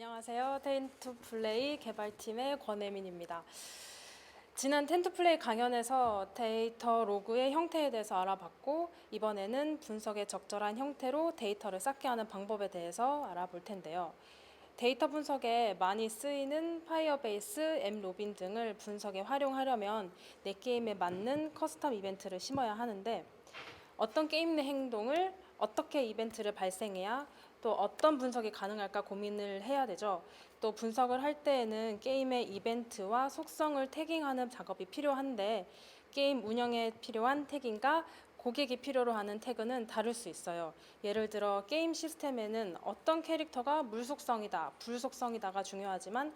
안녕하세요. 텐투플레이 개발팀의 권혜민입니다. 지난 텐투플레이 강연에서 데이터 로그의 형태에 대해서 알아봤고 이번에는 분석에 적절한 형태로 데이터를 쌓게 하는 방법에 대해서 알아볼 텐데요. 데이터 분석에 많이 쓰이는 파이어베이스, 엠로빈 등을 분석에 활용하려면 내 게임에 맞는 커스텀 이벤트를 심어야 하는데 어떤 게임 내 행동을 어떻게 이벤트를 발생해야 또 어떤 분석이 가능할까 고민을 해야 되죠. 또 분석을 할 때에는 게임의 이벤트와 속성을 태깅하는 작업이 필요한데 게임 운영에 필요한 태깅과 고객이 필요로 하는 태그는 다를 수 있어요. 예를 들어 게임 시스템에는 어떤 캐릭터가 물 속성이다, 불 속성이다가 중요하지만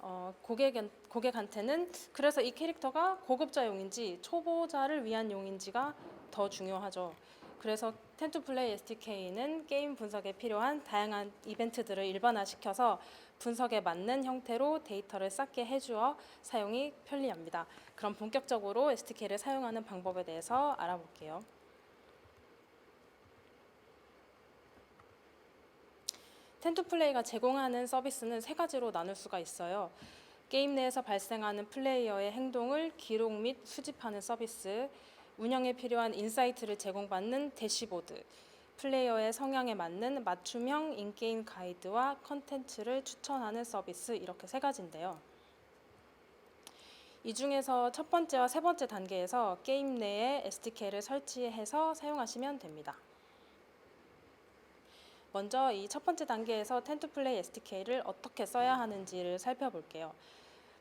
어, 고객, 고객한테는 그래서 이 캐릭터가 고급자용인지 초보자를 위한 용인지가 더 중요하죠. 그래서 텐투플레이 SDK는 게임 분석에 필요한 다양한 이벤트들을 일반화시켜서 분석에 맞는 형태로 데이터를 쌓게 해주어 사용이 편리합니다. 그럼 본격적으로 SDK를 사용하는 방법에 대해서 알아볼게요. 텐투플레이가 제공하는 서비스는 세 가지로 나눌 수가 있어요. 게임 내에서 발생하는 플레이어의 행동을 기록 및 수집하는 서비스, 운영에 필요한 인사이트를 제공받는 대시보드, 플레이어의 성향에 맞는 맞춤형 인게임 가이드와 컨텐츠를 추천하는 서비스 이렇게 세 가지인데요. 이 중에서 첫 번째와 세 번째 단계에서 게임 내에 SDK를 설치해서 사용하시면 됩니다. 먼저 이 첫 번째 단계에서 텐투플레이 SDK를 어떻게 써야 하는지를 살펴볼게요.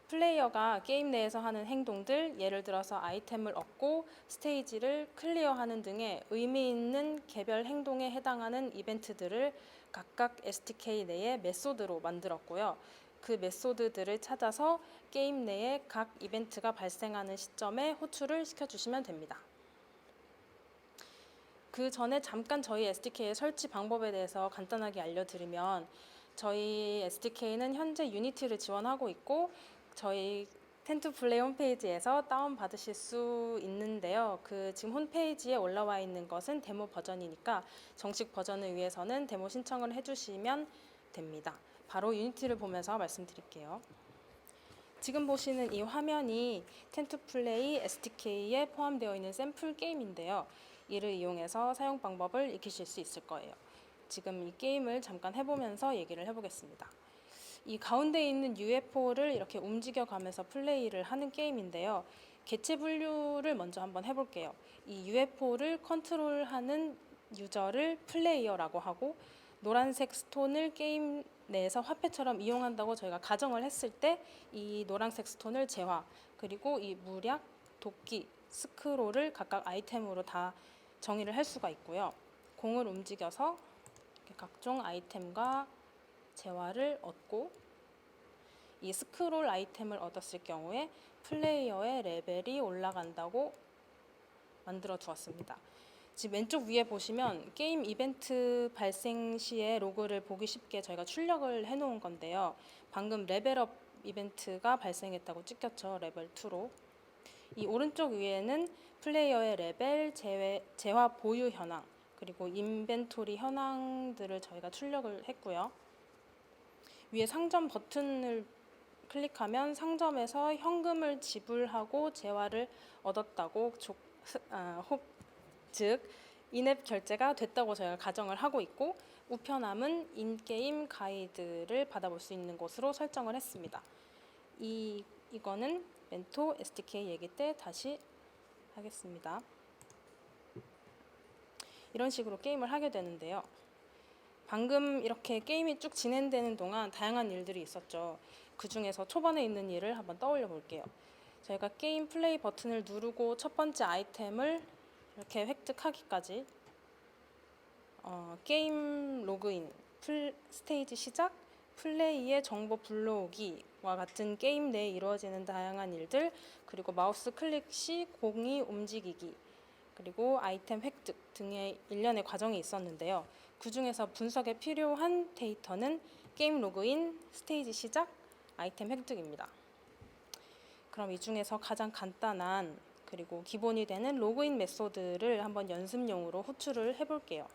플레이어가 게임 내에서 하는 행동들, 예를 들어서 아이템을 얻고 스테이지를 클리어하는 등의 의미 있는 개별 행동에 해당하는 이벤트들을 각각 SDK 내에 메소드로 만들었고요. 그 메소드들을 찾아서 게임 내에 각 이벤트가 발생하는 시점에 호출을 시켜주시면 됩니다. 그 전에 잠깐 저희 SDK의 설치 방법에 대해서 간단하게 알려드리면 저희 SDK는 현재 유니티를 지원하고 있고 저희 텐트 플레이 홈페이지에서 다운 받으실 수 있는데요. 그 지금 홈페이지에 올라와 있는 것은 데모 버전이니까 정식 버전을 위해서는 데모 신청을 해주시면 됩니다. 바로 유니티를 보면서 말씀드릴게요. 지금 보시는 이 화면이 텐트 플레이 SDK에 포함되어 있는 샘플 게임인데요. 이를 이용해서 사용 방법을 익히실 수 있을 거예요. 지금 이 게임을 잠깐 해보면서 얘기를 해보겠습니다. 이 가운데 있는 UFO를 이렇게 움직여 가면서 플레이를 하는 게임인데요. 개체 분류를 먼저 한번 해볼게요. 이 UFO를 컨트롤하는 유저를 플레이어라고 하고 노란색 스톤을 게임 내에서 화폐처럼 이용한다고 저희가 가정을 했을 때 이 노란색 스톤을 재화 그리고 이 무략, 도끼, 스크롤을 각각 아이템으로 다 정의를 할 수가 있고요. 공을 움직여서 각종 아이템과 재화를 얻고 이 스크롤 아이템을 얻었을 경우에 플레이어의 레벨이 올라간다고 만들어 두었습니다. 지금 왼쪽 위에 보시면 게임 이벤트 발생 시에 로그를 보기 쉽게 저희가 출력을 해 놓은 건데요. 방금 레벨업 이벤트가 발생했다고 찍혔죠. 레벨 2로. 이 오른쪽 위에는 플레이어의 레벨, 재회, 재화 보유 현황, 그리고 인벤토리 현황들을 저희가 출력을 했고요. 위에 상점 버튼을 클릭하면 상점에서 현금을 지불하고 재화를 얻었다고 조, 아, 혹, 즉 인앱 결제가 됐다고 저희가 가정을 하고 있고 우편함은 인게임 가이드를 받아볼 수 있는 곳으로 설정을 했습니다. 이 이거는 멘토 SDK 얘기 때 다시 하겠습니다. 이런 식으로 게임을 하게 되는데요. 방금 이렇게 게임이 쭉 진행되는 동안 다양한 일들이 있었죠. 그 중에서 초반에 있는 일을 한번 떠올려 볼게요. 저희가 게임 플레이 버튼을 누르고 첫 번째 아이템을 이렇게 획득하기까지 어, 게임 로그인, 풀, 스테이지 시작, 플레이의 정보 불러오기와 같은 게임 내에 이루어지는 다양한 일들, 그리고 마우스 클릭 시 공이 움직이기, 그리고 아이템 획득 등의 일련의 과정이 있었는데요. 그 중에서 분석에 필요한 데이터는 게임 로그인, 스테이지 시작, 아이템 획득입니다. 그럼 이 중에서 가장 간단한 그리고 기본이 되는 로그인 메소드를 한번 연습용으로 호출을 해볼게요.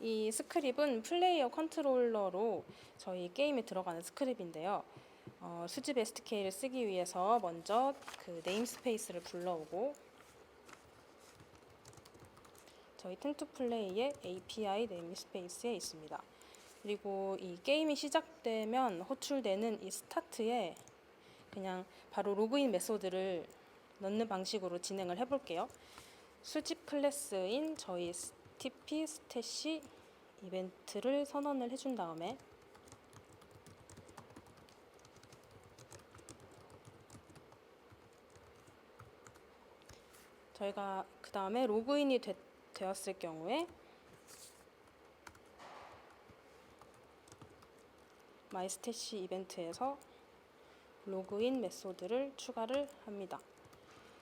이 스크립은 플레이어 컨트롤러로 저희 게임에 들어가는 스크립인데요. 어, 수집 SDK를 쓰기 위해서 먼저 그 네임스페이스를 불러오고 저희 텐투플레이의 API 네임스페이스에 있습니다. 그리고 이 게임이 시작되면 호출되는 이 스타트에 그냥 바로 로그인 메소드를 넣는 방식으로 진행을 해볼게요. 수집 클래스인 저희 TP 스태시 이벤트를 선언을 해준 다음에 저희가 그 다음에 로그인이 되, 되었을 경우에 마이스태시 이벤트에서 로그인 메소드를 추가를 합니다.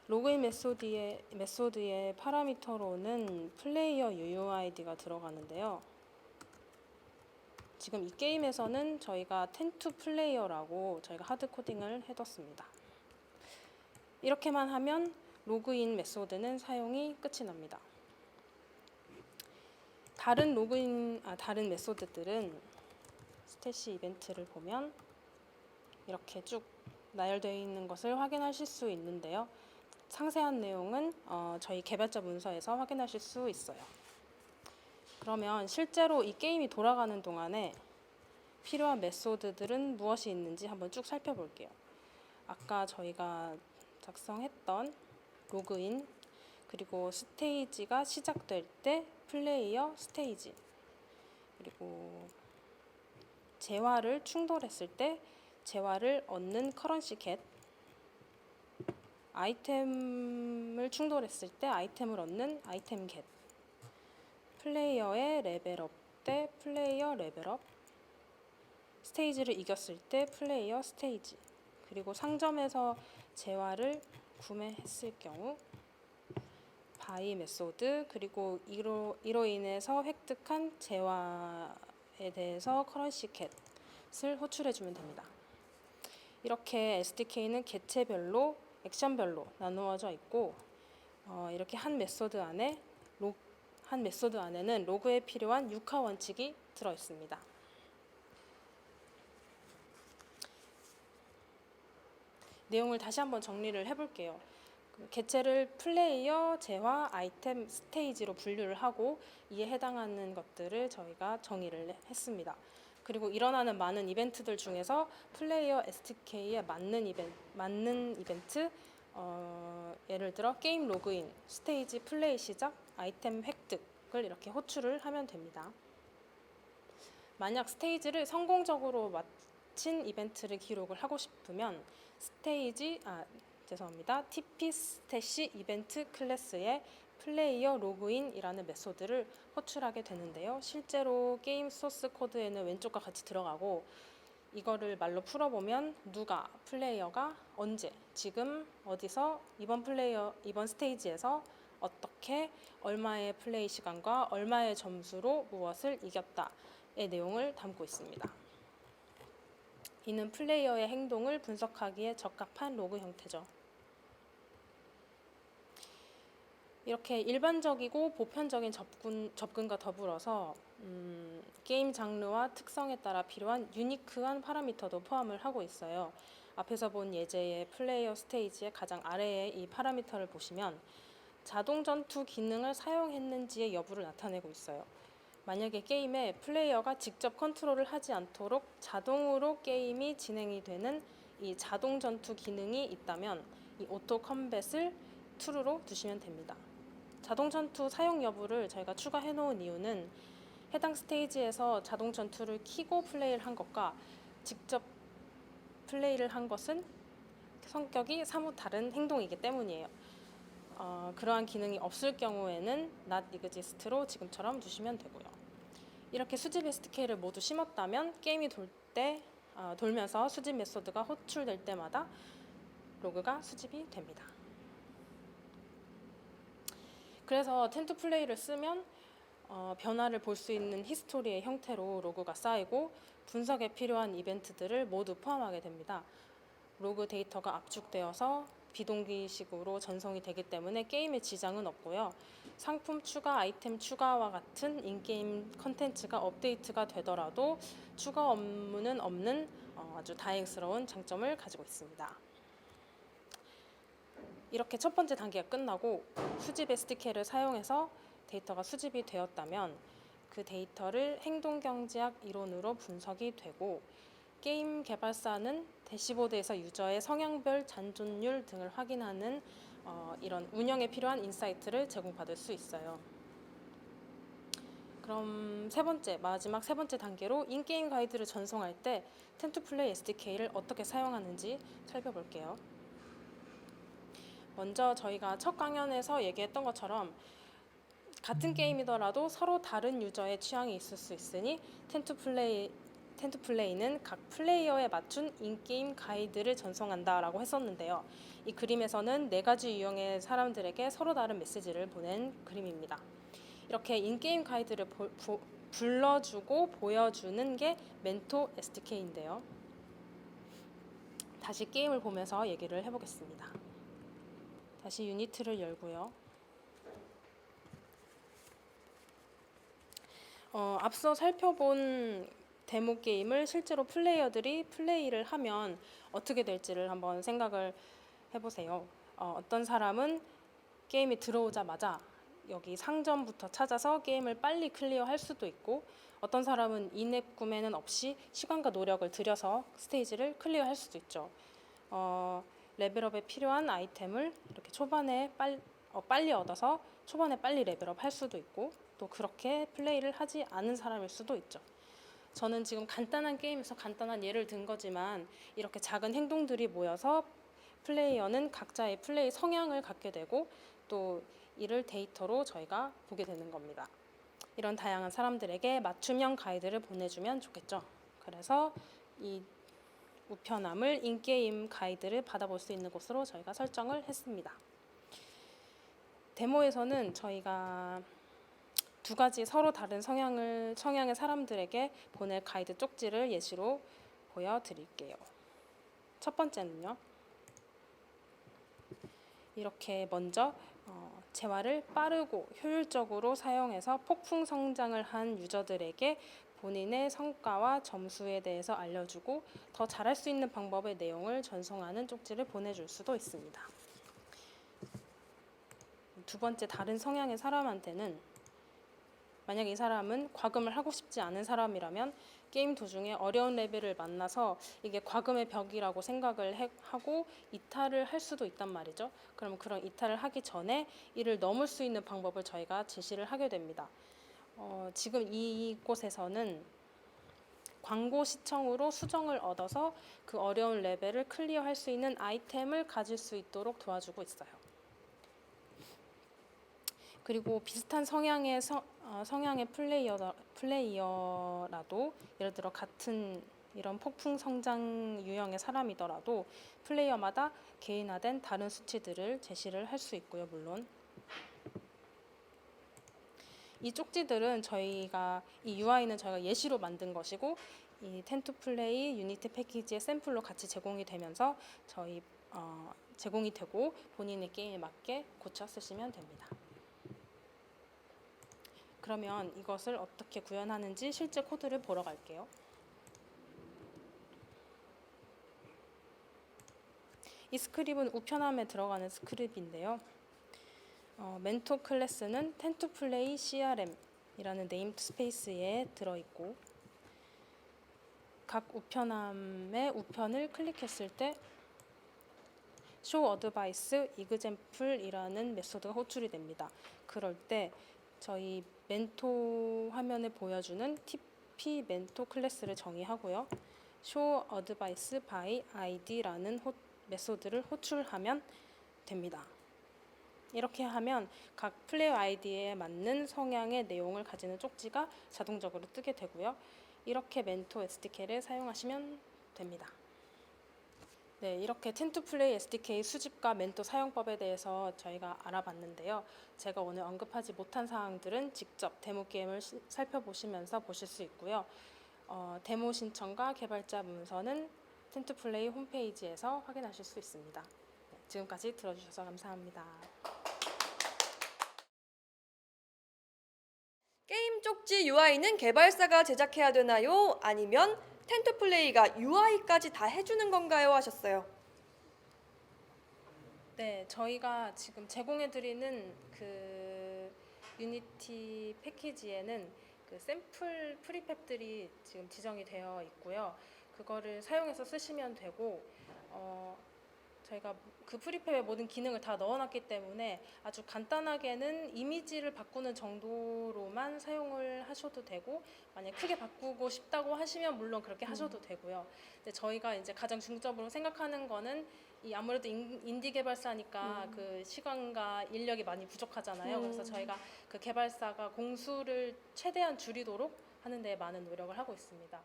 로그인 메소드의, 메소드의 파라미터로는 플레이어 UUID가 들어가는데요. 지금 이 게임에서는 저희가 텐투 플레이어라고 저희가 하드 코딩을 해뒀습니다. 이렇게만 하면 로그인 메소드는 사용이 끝이 납니다. 다른 로그인 아 다른 메소드들은 스태시 이벤트를 보면 이렇게 쭉 나열되어 있는 것을 확인하실 수 있는데요. 상세한 내용은 어, 저희 개발자 문서에서 확인하실 수 있어요. 그러면 실제로 이 게임이 돌아가는 동안에 필요한 메소드들은 무엇이 있는지 한번 쭉 살펴볼게요. 아까 저희가 작성했던 로그인 그리고 스테이지가 시작될 때 플레이어 스테이지 그리고 재화를 충돌했을 때 재화를 얻는 커런시 겟 아이템을 충돌했을 때 아이템을 얻는 아이템 겟 플레이어의 레벨업 때 플레이어 레벨업 스테이지를 이겼을 때 플레이어 스테이지 그리고 상점에서 재화를 구매했을 경우 바이 메소드 그리고 이로, 이로 인해서 획득한 재화에 대해서 커런시 겟을 호출해 주면 됩니다. 이렇게 SDK는 개체별로 액션별로 나누어져 있고 어, 이렇게 한 메소드 안에 로, 한 메소드 안에는 로그에 필요한 육하 원칙이 들어 있습니다. 내용을 다시 한번 정리를 해볼게요. 그 개체를 플레이어, 재화, 아이템, 스테이지로 분류를 하고 이에 해당하는 것들을 저희가 정의를 했습니다. 그리고 일어나는 많은 이벤트들 중에서 플레이어 SDK에 맞는 이벤트, 맞는 이벤트 어, 예를 들어 게임 로그인, 스테이지 플레이 시작, 아이템 획득을 이렇게 호출을 하면 됩니다. 만약 스테이지를 성공적으로 마친 이벤트를 기록을 하고 싶으면 스테이지 아 죄송합니다. TP 스태시 이벤트 클래스의 플레이어 로그인이라는 메소드를 호출하게 되는데요. 실제로 게임 소스 코드에는 왼쪽과 같이 들어가고 이거를 말로 풀어보면 누가 플레이어가 언제 지금 어디서 이번 플레이어 이번 스테이지에서 어떻게 얼마의 플레이 시간과 얼마의 점수로 무엇을 이겼다의 내용을 담고 있습니다. 이는 플레이어의 행동을 분석하기에 적합한 로그 형태죠. 이렇게 일반적이고 보편적인 접근, 접근과 더불어서 음, 게임 장르와 특성에 따라 필요한 유니크한 파라미터도 포함을 하고 있어요. 앞에서 본 예제의 플레이어 스테이지의 가장 아래에 이 파라미터를 보시면 자동 전투 기능을 사용했는지의 여부를 나타내고 있어요. 만약에 게임에 플레이어가 직접 컨트롤을 하지 않도록 자동으로 게임이 진행이 되는 이 자동 전투 기능이 있다면 이 오토 컴뱃을 true로 두시면 됩니다. 자동 전투 사용 여부를 저희가 추가해 놓은 이유는 해당 스테이지에서 자동 전투를 키고 플레이를 한 것과 직접 플레이를 한 것은 성격이 사뭇 다른 행동이기 때문이에요. 어, 그러한 기능이 없을 경우에는 not exist로 지금처럼 두시면 되고요. 이렇게 수집 SDK를 모두 심었다면 게임이 돌 때 어, 돌면서 수집 메소드가 호출될 때마다 로그가 수집이 됩니다. 그래서 텐트 플레이를 쓰면 어, 변화를 볼 수 있는 히스토리의 형태로 로그가 쌓이고 분석에 필요한 이벤트들을 모두 포함하게 됩니다. 로그 데이터가 압축되어서 비동기식으로 전송이 되기 때문에 게임에 지장은 없고요. 상품 추가, 아이템 추가와 같은 인게임 컨텐츠가 업데이트가 되더라도 추가 업무는 없는 어, 아주 다행스러운 장점을 가지고 있습니다. 이렇게 첫 번째 단계가 끝나고 수집 SDK를 사용해서 데이터가 수집이 되었다면 그 데이터를 행동 경제학 이론으로 분석이 되고 게임 개발사는 대시보드에서 유저의 성향별 잔존율 등을 확인하는 어, 이런 운영에 필요한 인사이트를 제공받을 수 있어요. 그럼 세 번째 마지막 세 번째 단계로 인게임 가이드를 전송할 때 텐투플레이 SDK를 어떻게 사용하는지 살펴볼게요. 먼저 저희가 첫 강연에서 얘기했던 것처럼 같은 게임이더라도 서로 다른 유저의 취향이 있을 수 있으니 텐투플레이 텐투플레이는 각 플레이어에 맞춘 인게임 가이드를 전송한다라고 했었는데요. 이 그림에서는 네 가지 유형의 사람들에게 서로 다른 메시지를 보낸 그림입니다. 이렇게 인게임 가이드를 보- 부- 불러주고 보여주는 게 멘토 SDK인데요. 다시 게임을 보면서 얘기를 해보겠습니다. 다시 유니트를 열고요. 어, 앞서 살펴본 데모 게임을 실제로 플레이어들이 플레이를 하면 어떻게 될지를 한번 생각을 해보세요. 어, 어떤 사람은 게임이 들어오자마자 여기 상점부터 찾아서 게임을 빨리 클리어할 수도 있고 어떤 사람은 인앱 구매는 없이 시간과 노력을 들여서 스테이지를 클리어할 수도 있죠. 어, 레벨업에 필요한 아이템을 이렇게 초반에 빨리, 어, 빨리 얻어서 초반에 빨리 레벨업 할 수도 있고 또 그렇게 플레이를 하지 않은 사람일 수도 있죠. 저는 지금 간단한 게임에서 간단한 예를 든 거지만 이렇게 작은 행동들이 모여서 플레이어는 각자의 플레이 성향을 갖게 되고 또 이를 데이터로 저희가 보게 되는 겁니다. 이런 다양한 사람들에게 맞춤형 가이드를 보내주면 좋겠죠. 그래서 이 우편함을 인게임 가이드를 받아볼 수 있는 곳으로 저희가 설정을 했습니다. 데모에서는 저희가 두 가지 서로 다른 성향을 성향의 사람들에게 보낼 가이드 쪽지를 예시로 보여드릴게요. 첫 번째는요. 이렇게 먼저 어, 재화를 빠르고 효율적으로 사용해서 폭풍 성장을 한 유저들에게 본인의 성과와 점수에 대해서 알려주고 더 잘할 수 있는 방법의 내용을 전송하는 쪽지를 보내줄 수도 있습니다. 두 번째 다른 성향의 사람한테는 만약 이 사람은 과금을 하고 싶지 않은 사람이라면 게임 도중에 어려운 레벨을 만나서 이게 과금의 벽이라고 생각을 해- 하고 이탈을 할 수도 있단 말이죠. 그럼 그런 이탈을 하기 전에 이를 넘을 수 있는 방법을 저희가 제시를 하게 됩니다. 어, 지금 이곳에서는 광고 시청으로 수정을 얻어서 그 어려운 레벨을 클리어할 수 있는 아이템을 가질 수 있도록 도와주고 있어요. 그리고 비슷한 성향의 성, 어, 성향의 플레이어 플레이어라도 예를 들어 같은 이런 폭풍 성장 유형의 사람이더라도 플레이어마다 개인화된 다른 수치들을 제시를 할 수 있고요, 물론. 이 쪽지들은 저희가 이 UI는 저희가 예시로 만든 것이고 이 텐투 플레이 유니티 패키지의 샘플로 같이 제공이 되면서 저희 어, 제공이 되고 본인의 게임에 맞게 고쳐 쓰시면 됩니다. 그러면 이것을 어떻게 구현하는지 실제 코드를 보러 갈게요. 이 스크립은 우편함에 들어가는 스크립인데요. 어, 멘토 클래스는 텐투 플레이 CRM이라는 네임 스페이스에 들어 있고 각 우편함의 우편을 클릭했을 때 show advice example이라는 메소드가 호출이 됩니다. 그럴 때 저희 멘토 화면에 보여주는 TP 멘토 클래스를 정의하고요. show advice by id라는 호, 메소드를 호출하면 됩니다. 이렇게 하면 각 플레이어 아이디에 맞는 성향의 내용을 가지는 쪽지가 자동적으로 뜨게 되고요. 이렇게 멘토 SDK를 사용하시면 됩니다. 네, 이렇게 텐투 플레이 SDK 수집과 멘토 사용법에 대해서 저희가 알아봤는데요. 제가 오늘 언급하지 못한 사항들은 직접 데모 게임을 시- 살펴보시면서 보실 수 있고요. 어, 데모 신청과 개발자 문서는 텐투 플레이 홈페이지에서 확인하실 수 있습니다. 네, 지금까지 들어주셔서 감사합니다. 게임 쪽지 UI는 개발사가 제작해야 되나요? 아니면 텐트 플레이가 UI까지 다 해주는 건가요? 하셨어요. 네, 저희가 지금 제공해드리는 그 유니티 패키지에는 그 샘플 프리팹들이 지금 지정이 되어 있고요. 그거를 사용해서 쓰시면 되고, 어, 저희가 그 프리팹의 모든 기능을 다 넣어놨기 때문에 아주 간단하게는 이미지를 바꾸는 정도로만 사용을 하셔도 되고, 만약 크게 바꾸고 싶다고 하시면 물론 그렇게 하셔도 되고요. 근데 저희가 이제 가장 중점으로 생각하는 거는 이 아무래도 인, 인디 개발사니까 그 시간과 인력이 많이 부족하잖아요. 그래서 음. 저희가 그 개발사가 공수를 최대한 줄이도록 하는 데 많은 노력을 하고 있습니다.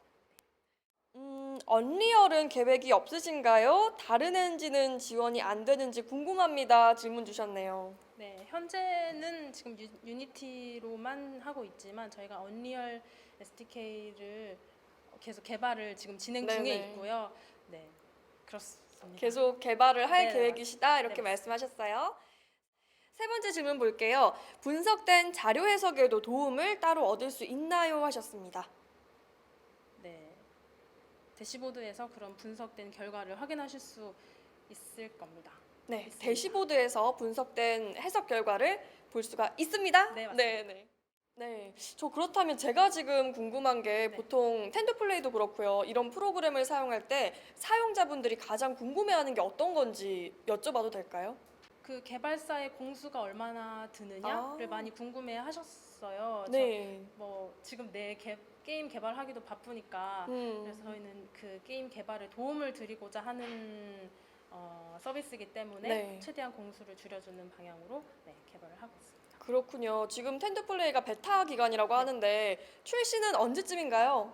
음, 언리얼은 계획이 없으신가요? 다른 엔진은 지원이 안 되는지 궁금합니다. 질문 주셨네요. 네, 현재는 지금 유, 유니티로만 하고 있지만 저희가 언리얼 SDK를 계속 개발을 지금 진행 중에 네네. 있고요. 네, 그렇습니다. 계속 개발을 할 네, 계획이시다 이렇게 네, 말씀하셨어요. 세 번째 질문 볼게요. 분석된 자료 해석에도 도움을 따로 얻을 수 있나요? 하셨습니다. 네, 대시보드에서 그런 분석된 결과를 확인하실 수 있을 겁니다. 네, 있습니다. 대시보드에서 분석된 해석 결과를 볼 수가 있습니다. 네, 맞습니다. 네, 네. 네, 저 그렇다면 제가 지금 궁금한 게 네. 보통 텐드플레이도 그렇고요. 이런 프로그램을 사용할 때 사용자분들이 가장 궁금해하는 게 어떤 건지 여쭤봐도 될까요? 그 개발사의 공수가 얼마나 드느냐를 아. 많이 궁금해 하셨어요. 저 네. 뭐 지금 내 개, 게임 개발하기도 바쁘니까 음. 그래서 저희는 그 게임 개발에 도움을 드리고자 하는 어, 서비스이기 때문에 네. 최대한 공수를 줄여주는 방향으로 네, 개발을 하고 있습니다. 그렇군요. 지금 텐드플레이가 베타 기간이라고 네. 하는데 출시는 언제쯤인가요?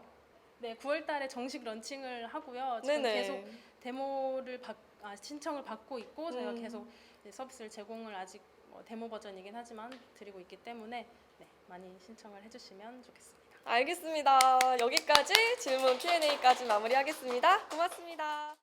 네, 9월달에 정식 런칭을 하고요. 지금 네네. 계속 데모를 받, 아, 신청을 받고 있고 저희가 음. 계속 이제 서비스를 제공을 아직 뭐 데모 버전이긴 하지만 드리고 있기 때문에 네, 많이 신청을 해주시면 좋겠습니다. 알겠습니다. 여기까지 질문 Q&A까지 마무리하겠습니다. 고맙습니다.